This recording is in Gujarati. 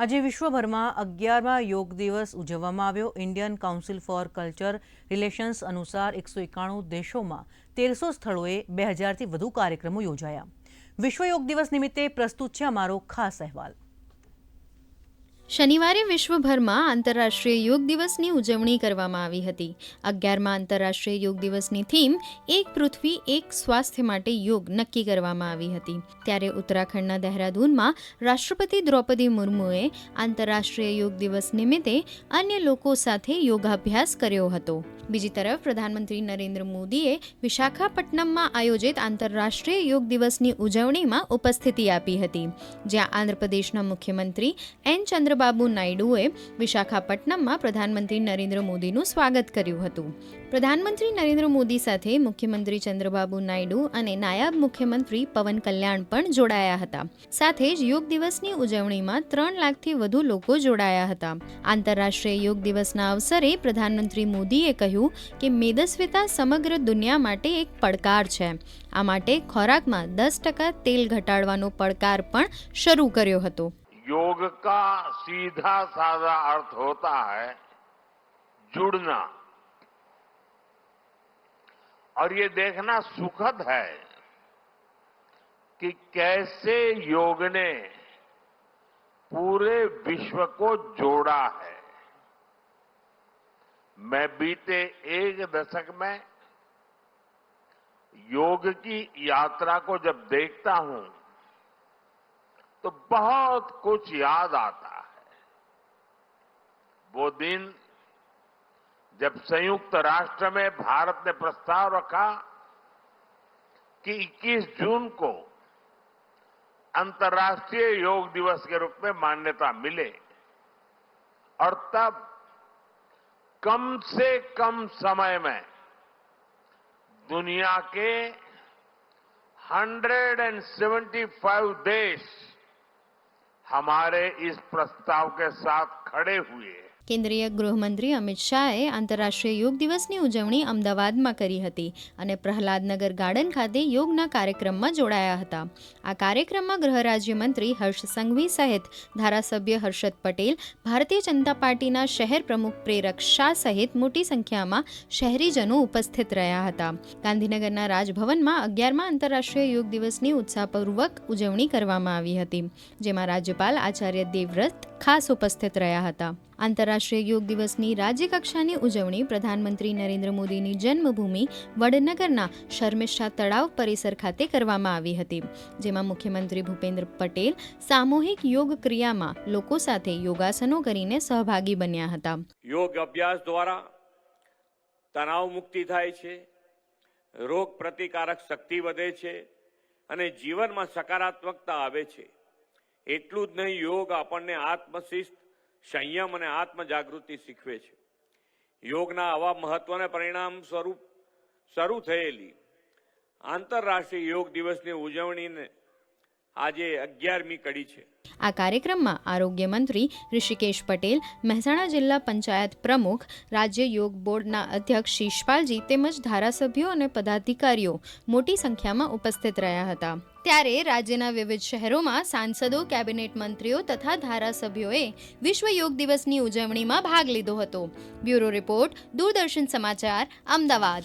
આજે વિશ્વભરમાં અગિયારમાં યોગ દિવસ ઉજવવામાં આવ્યો. Indian Council for Culture Relations અનુસાર એકસો એકાણું દેશોમાં તેરસો સ્થળોએ બે હજારથી વધુ કાર્યક્રમો યોજાયા. વિશ્વ યોગ દિવસ નિમિત્તે પ્રસ્તુત છે અમારો ખાસ અહેવાલ. શનિવારે વિશ્વભરમાં આંતરરાષ્ટ્રીય યોગ દિવસની ઉજવણી કરવામાં આવી હતી. અગિયારમાં આંતરરાષ્ટ્રીય યોગ દિવસની થીમ, એક પૃથ્વી, એક સ્વાસ્થ્ય માટે યોગ નક્કી કરવામાં આવી હતી. ત્યારે ઉત્તરાખંડના દહેરાદૂનમાં રાષ્ટ્રપતિ દ્રૌપદી મુર્મુએ આંતરરાષ્ટ્રીય યોગ દિવસ નિમિત્તે અન્ય લોકો સાથે યોગાભ્યાસ કર્યો હતો. બીજી તરફ, પ્રધાનમંત્રી નરેન્દ્ર મોદીએ વિશાખાપટ્ટનમમાં આયોજિત આંતરરાષ્ટ્રીય યોગ દિવસની ઉજવણીમાં ઉપસ્થિતિ આપી હતી. જ્યાં આંધ્રપ્રદેશના મુખ્યમંત્રી એન. ચંદ્રબાબુ નાયડુએ વિશાખાપટ્ટનમમાં પ્રધાનમંત્રી નરેન્દ્ર મોદીનું સ્વાગત કર્યું હતું. પ્રધાનમંત્રી નરેન્દ્ર મોદી સાથે મુખ્યમંત્રી ચંદ્રબાબુ નાયડુ અને નાયબ મુખ્યમંત્રી પવન કલ્યાણ પણ જોડાયા હતા. સાથે જ યોગ દિવસની ઉજવણીમાં ત્રણ લાખથી વધુ લોકો જોડાયા હતા. આંતરરાષ્ટ્રીય યોગ દિવસના અવસરે પ્રધાનમંત્રી મોદીએ કહ્યું કે મેદસ્વીતા સમગ્ર દુનિયા માટે એક પડકાર છે. આ માટે ખોરાકમાં દસ ટકા તેલ ઘટાડવાનો પડકાર પણ શરૂ કર્યો હતો. योग का सीधा साधा अर्थ होता है जुड़ना। और ये देखना सुखद है कि कैसे योग ने पूरे विश्व को जोड़ा है। मैं बीते एक दशक में योग की यात्रा को जब देखता हूँ तो बहुत कुछ याद आता है। वो दिन जब संयुक्त राष्ट्र में भारत ने प्रस्ताव रखा कि 21 जून को अंतर्राष्ट्रीय योग दिवस के रूप में मान्यता मिले और तब कम से कम समय में दुनिया के 175 देश हमारे इस प्रस्ताव के साथ खड़े हुए કેન્દ્રીય ગૃહમંત્રી અમિત શાહે આંતરરાષ્ટ્રીય યોગ દિવસની ઉજવણી અમદાવાદમાં કરી હતી અને પ્રહલાદનગર ગાર્ડન ખાતે યોગના કાર્યક્રમમાં જોડાયા હતા. આ કાર્યક્રમમાં ગૃહ રાજ્યમંત્રી હર્ષ સંઘવી સહિત ધારાસભ્ય હર્ષદ પટેલ, ભારતીય જનતા પાર્ટીના શહેર પ્રમુખ પ્રેરક શાહ સહિત મોટી સંખ્યામાં શહેરીજનો ઉપસ્થિત રહ્યા હતા. ગાંધીનગરના રાજભવનમાં અગિયારમાં આંતરરાષ્ટ્રીય યોગ દિવસની ઉત્સાહપૂર્વક ઉજવણી કરવામાં આવી હતી, જેમાં રાજ્યપાલ આચાર્ય દેવવ્રત ખાસ ઉપસ્થિત રહ્યા હતા. આંતરરાષ્ટ્રીય યોગ દિવસની રાજ્યકક્ષાની ઉજવણી પ્રધાનમંત્રી નરેન્દ્ર મોદીની જન્મભૂમિ વડનગરના શર્મિષ્ઠા તળાવ પરિસર ખાતે કરવામાં આવી હતી, જેમાં મુખ્યમંત્રી ભૂપેન્દ્ર પટેલ સામૂહિક યોગ ક્રિયામાં લોકો સાથે યોગાસનો કરીને સહભાગી બન્યા હતા. યોગ અભ્યાસ દ્વારા તણાવ મુક્તિ થાય છે, રોગ પ્રતિકારક શક્તિ વધે છે અને જીવનમાં સકારાત્મકતા આવે છે. એટલું જ નહીં, યોગ આપણને આત્મશિસ્ત, સંયમ અને આત્મજાગૃતિ શીખવે છે. યોગના આવા મહત્વને પરિણામ સ્વરૂપ શરૂ થયેલી આંતરરાષ્ટ્રીય યોગ દિવસની ઉજવણીને આજે અગિયારમી કડી છે. આ કાર્યક્રમમાં આરોગ્ય મંત્રી ઋષિકેશ પટેલ, મહેસાણા જિલ્લા પંચાયત પ્રમુખ, રાજ્ય યોગ બોર્ડના અધ્યક્ષ શિષપાલજી તેમજ ધારાસભ્યો અને પદાધિકારીઓ મોટી સંખ્યામાં ઉપસ્થિત રહ્યા હતા. ત્યારે રાજ્યના વિવિધ શહેરોમાં સાંસદો, કેબિનેટ મંત્રીઓ તથા ધારાસભ્યોએ વિશ્વ યોગ દિવસની ઉજવણીમાં ભાગ લીધો હતો. બ્યુરો રિપોર્ટ, દૂરદર્શન સમાચાર, અમદાવાદ.